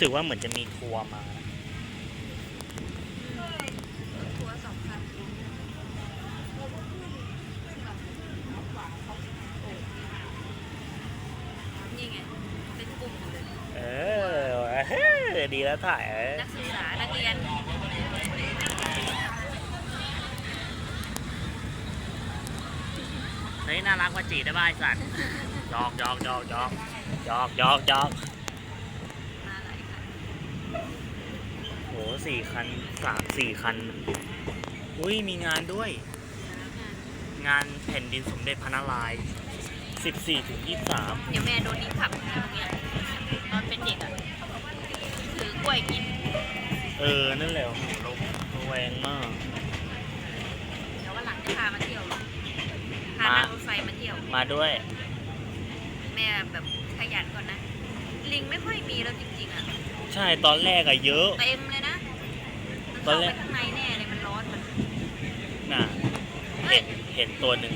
สึกว่าเหมือนจะมีทัวร์มานะตัวสองพันนี่ไง เป็นกลุ่มเลยเออเฮ้ยดีแล้วถ่ายเออนักศึกษา นักเรียน เฮ้ยน่ารักกว่าจีได้บ้าไอ้สัตว์หยอกหยอกหยอกหยอกหยอกหยอกหยอก มาหลายคัน โห สี่คันสามสี่คัน อุ้ยมีงานด้วยแล้วงานงานแผ่นดินสมเด็จพระนารายณ์14ถึง23เดี๋ยวแม่โดนนิ้ขับนะตรงเนี้ยตอนเป็นเด็กอะถือกล้วยกินเออ นั่นแหละโอ้โหเราระแวงมาก เดี๋ยววันหลังจะพามาเที่ยวพามา นั่งรถไฟมาเที่ยว มาด้วย แม่แบบขยันก่อนนะ ลิงไม่ค่อยมีแล้วจริงๆอะใช่ตอนแรกอะเยอะ เต็มเลยนะมัน ตอนเข้าแรไปกข้างในแน่เลยมันร้อนมัน น่ะเฮ้เห็ยนเห็นตัวหนึ่ง